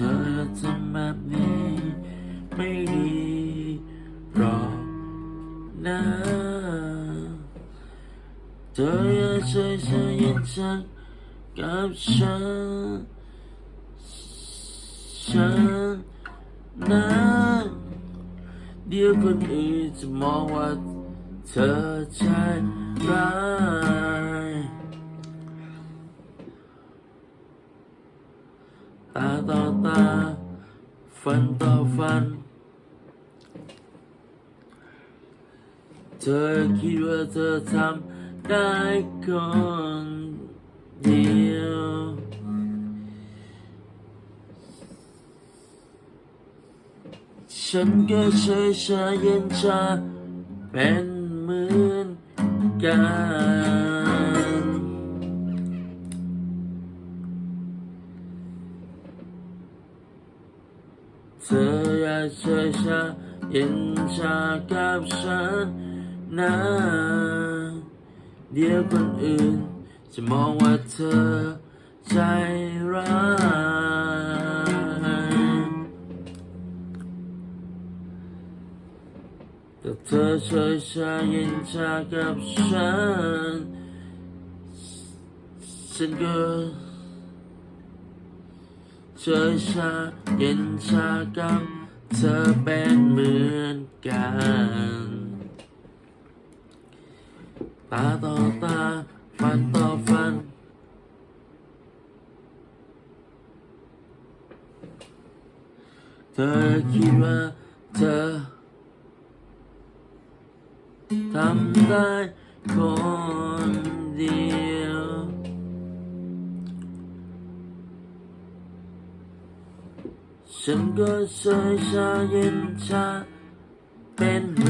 ธอทำแบบนี้ไม่ดีหรอกนะเธออย่าใช้ใจเย็นฉันกับฉันฉันนะเดี๋ยวคนอื่นจะมองว่าเธอใจร้าย ตาต่อตา ฟันต่อฟัน เธอคิดว่าเธอทำได้คนเดียวฉันก็เฉยชาเย็นชาเป็นเหมือนกัน เธออยากเฉยชาเย็นชากับฉันนะเดี๋ยวคนอื่น จะมองว่าเธอใจร้ายแต่เธอเฉยชาเย็นชากับฉันฉันก็ เฉยชาเย็นชากับเธอเป็นเหมือนกันตาต่อตาฟันต่อฟัน เธอคิดว่าเธอทำได้คนเดียว ฉันก็เคยชาเย็นชาเป็นเหมือนกัน